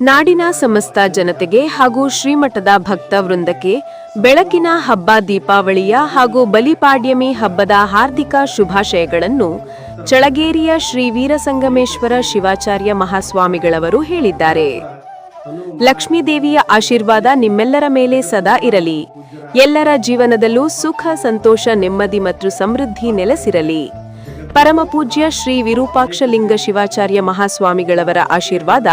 ನಾಡಿನ ಸಮಸ್ತ ಜನತೆಗೆ ಹಾಗೂ ಶ್ರೀಮಠದ ಭಕ್ತ ವೃಂದಕ್ಕೆ ಬೆಳಕಿನ ಹಬ್ಬ ದೀಪಾವಳಿಯ ಹಾಗೂ ಬಲಿಪಾಡ್ಯಮಿ ಹಬ್ಬದ ಹಾರ್ದಿಕ ಶುಭಾಶಯಗಳನ್ನು ಚಳಗೇರಿಯ ಶ್ರೀ ವೀರಸಂಗಮೇಶ್ವರ ಶಿವಾಚಾರ್ಯ ಮಹಾಸ್ವಾಮಿಗಳವರು ಹೇಳಿದ್ದಾರೆ. ಲಕ್ಷ್ಮೀದೇವಿಯ ಆಶೀರ್ವಾದ ನಿಮ್ಮೆಲ್ಲರ ಮೇಲೆ ಸದಾ ಇರಲಿ. ಎಲ್ಲರ ಜೀವನದಲ್ಲೂ ಸುಖ, ಸಂತೋಷ, ನೆಮ್ಮದಿ ಮತ್ತು ಸಮೃದ್ಧಿ ನೆಲೆಸಿರಲಿ. ಪರಮಪೂಜ್ಯ ಶ್ರೀ ವಿರೂಪಾಕ್ಷಲಿಂಗ ಶಿವಾಚಾರ್ಯ ಮಹಾಸ್ವಾಮಿಗಳವರ ಆಶೀರ್ವಾದ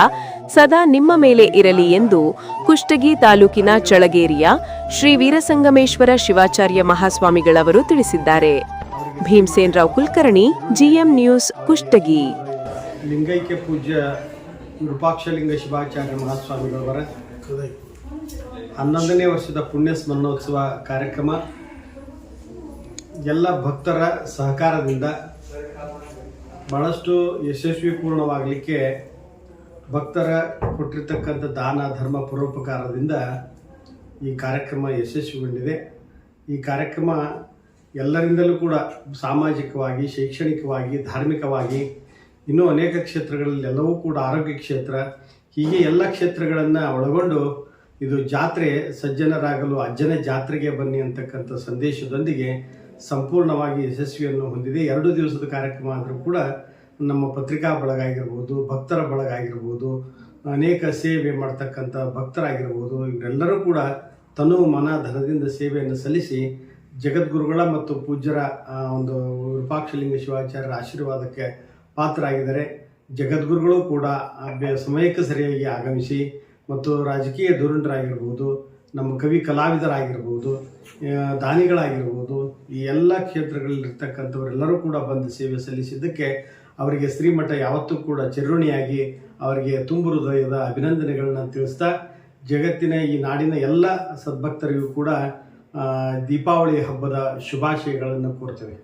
ಸದಾ ನಿಮ್ಮ ಮೇಲೆ ಇರಲಿ ಎಂದು ಕುಷ್ಟಗಿ ತಾಲೂಕಿನ ಚಳಗೇರಿಯ ಶ್ರೀ ವೀರಸಂಗಮೇಶ್ವರ ಶಿವಾಚಾರ್ಯ ಮಹಾಸ್ವಾಮಿಗಳವರು ತಿಳಿಸಿದ್ದಾರೆ. Bhimsen Rao Kulkarni, GM news, Kushtagi. ಲಿಂಗೈಕ್ಯ ಪೂಜ್ಯ ವಿರೂಪಾಕ್ಷಲಿಂಗ ಶಿವಾಚಾರ್ಯ ಮಹಾಸ್ವಾಮಿಗಳವರ, ಹನ್ನೊಂದನೇ ವರ್ಷದ ಪುಣ್ಯ ಸ್ಮರಣೋತ್ಸವ ಕಾರ್ಯಕ್ರಮ. ಎಲ್ಲ ಭಕ್ತರ ಸಹಕಾರದಿಂದ ಬಹಳಷ್ಟು ಯಶಸ್ವಿಪೂರ್ಣವಾಗಲಿಕ್ಕೆ ಭಕ್ತರ ಕೊಟ್ಟಿರ್ತಕ್ಕಂಥ ದಾನ, ಧರ್ಮ, ಪರೋಪಕಾರದಿಂದ ಈ ಕಾರ್ಯಕ್ರಮ ಯಶಸ್ವಿಗೊಂಡಿದೆ. ಈ ಕಾರ್ಯಕ್ರಮ ಎಲ್ಲರಿಂದಲೂ ಕೂಡ ಸಾಮಾಜಿಕವಾಗಿ, ಶೈಕ್ಷಣಿಕವಾಗಿ, ಧಾರ್ಮಿಕವಾಗಿ, ಇನ್ನೂ ಅನೇಕ ಕ್ಷೇತ್ರಗಳಲ್ಲಿ ಎಲ್ಲವೂ ಕೂಡ ಆರೋಗ್ಯ ಕ್ಷೇತ್ರ, ಹೀಗೆ ಎಲ್ಲ ಕ್ಷೇತ್ರಗಳನ್ನು ಒಳಗೊಂಡು ಇದು ಜಾತ್ರೆ ಸಜ್ಜನರಾಗಲು ಅಜ್ಜನ ಜಾತ್ರೆಗೆ ಬನ್ನಿ ಅಂತಕ್ಕಂಥ ಸಂದೇಶದೊಂದಿಗೆ ಸಂಪೂರ್ಣವಾಗಿ ಯಶಸ್ವಿಯನ್ನು ಹೊಂದಿದೆ. ಎರಡು ದಿವಸದ ಕಾರ್ಯಕ್ರಮ ಆದರೂ ಕೂಡ ನಮ್ಮ ಪತ್ರಿಕಾ ಬಳಗ ಆಗಿರ್ಬೋದು ಭಕ್ತರ ಬಳಗ ಆಗಿರ್ಬೋದು ಅನೇಕ ಸೇವೆ ಮಾಡ್ತಕ್ಕಂಥ ಭಕ್ತರಾಗಿರ್ಬೋದು, ಇವರೆಲ್ಲರೂ ಕೂಡ ತನು ಮನ ಧನದಿಂದ ಸೇವೆಯನ್ನು ಸಲ್ಲಿಸಿ ಜಗದ್ಗುರುಗಳ ಮತ್ತು ಪೂಜ್ಯರ ಒಂದು ವಿರೂಪಾಕ್ಷಲಿಂಗ ಶಿವಾಚಾರ್ಯರ ಆಶೀರ್ವಾದಕ್ಕೆ ಪಾತ್ರರಾಗಿದ್ದಾರೆ. ಜಗದ್ಗುರುಗಳು ಕೂಡ ಸಮಯಕ್ಕೆ ಸರಿಯಾಗಿ ಆಗಮಿಸಿ ಮತ್ತು ರಾಜಕೀಯ ಧುರಂಡರಾಗಿರ್ಬೋದು ನಮ್ಮ ಕವಿ ಕಲಾವಿದರಾಗಿರ್ಬೋದು ದಾನಿಗಳಾಗಿರ್ಬೋದು ಈ ಎಲ್ಲ ಕ್ಷೇತ್ರಗಳಲ್ಲಿರ್ತಕ್ಕಂಥವರೆಲ್ಲರೂ ಕೂಡ ಬಂದು ಸೇವೆ ಸಲ್ಲಿಸಿದ್ದಕ್ಕೆ ಅವರಿಗೆ ಶ್ರೀಮಠ ಯಾವತ್ತೂ ಕೂಡ ಚಿರುಣಿಯಾಗಿ ಅವರಿಗೆ ತುಂಬು ಹೃದಯದ ಅಭಿನಂದನೆಗಳನ್ನ ತಿಳಿಸ್ತಾ ಜಗತ್ತಿನ ಈ ನಾಡಿನ ಎಲ್ಲ ಸದ್ಭಕ್ತರಿಗೂ ಕೂಡ ದೀಪಾವಳಿ ಹಬ್ಬದ ಶುಭಾಶಯಗಳನ್ನು ಕೋರ್ತೇವೆ.